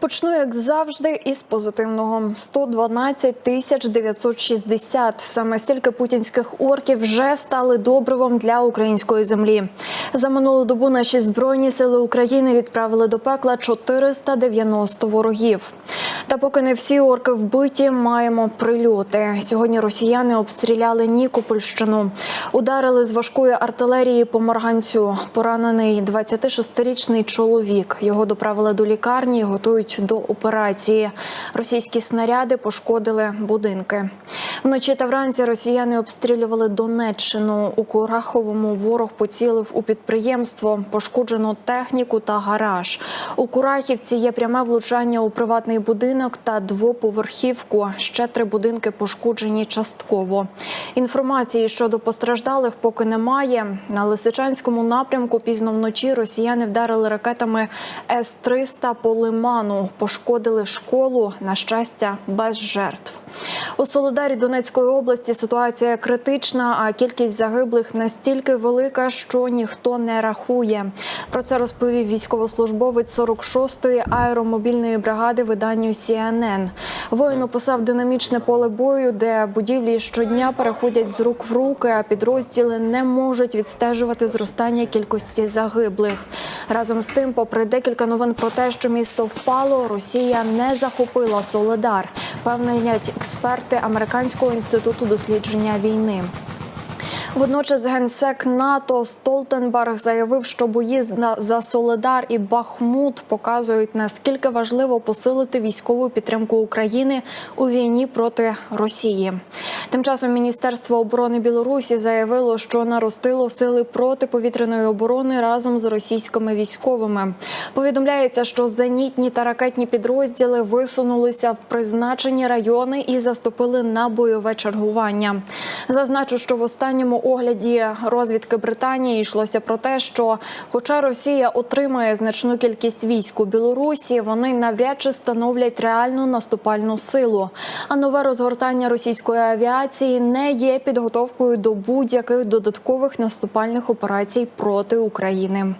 Почну, як завжди, із позитивного 112 тисяч 960. Саме стільки путінських орків вже стали добривом для української землі. За минулу добу наші збройні сили України відправили до пекла 490 ворогів. Та поки не всі орки вбиті, маємо прильоти. Сьогодні росіяни обстріляли Нікопольщину, ударили з важкої артилерії по Марганцю. Поранений 26-річний чоловік. Його доправили до лікарні, і готують до операції. Російські снаряди пошкодили будинки. Вночі та вранці росіяни обстрілювали Донеччину. У Кураховому ворог поцілив у підприємство, пошкоджено техніку та гараж. У Курахівці є пряме влучання у приватний будинок та двоповерхівку. Ще три будинки пошкоджені частково. Інформації щодо постраждалих поки немає. На Лисичанському напрямку пізно вночі росіяни вдарили ракетами С-300 по лиману. Пошкодили школу. На щастя, без жертв. У Солодарі Донецької області ситуація критична, а кількість загиблих настільки велика, що ніхто не рахує. Про це розповів військовослужбовець 46-ї аеромобільної бригади виданню CNN. Воїн описав динамічне поле бою, де будівлі щодня переходять з рук в руки, а підрозділи не можуть відстежувати зростання кількості загиблих. Разом з тим, попри декілька новин про те, що місто впало, Росія не захопила Соледар. Певнять експерти Американського інституту дослідження війни. Водночас генсек НАТО Столтенберг заявив, що бої за Соледар і Бахмут показують наскільки важливо посилити військову підтримку України у війні проти Росії. Тим часом Міністерство оборони Білорусі заявило, що наростило сили протиповітряної оборони разом з російськими військовими. Повідомляється, що зенітні та ракетні підрозділи висунулися в призначені райони і заступили на бойове чергування. Зазначу, що в останньому огляді розвідки Британії йшлося про те, що, хоча Росія отримає значну кількість військ у Білорусі, вони навряд чи становлять реальну наступальну силу. А нове розгортання російської авіації не є підготовкою до будь-яких додаткових наступальних операцій проти України.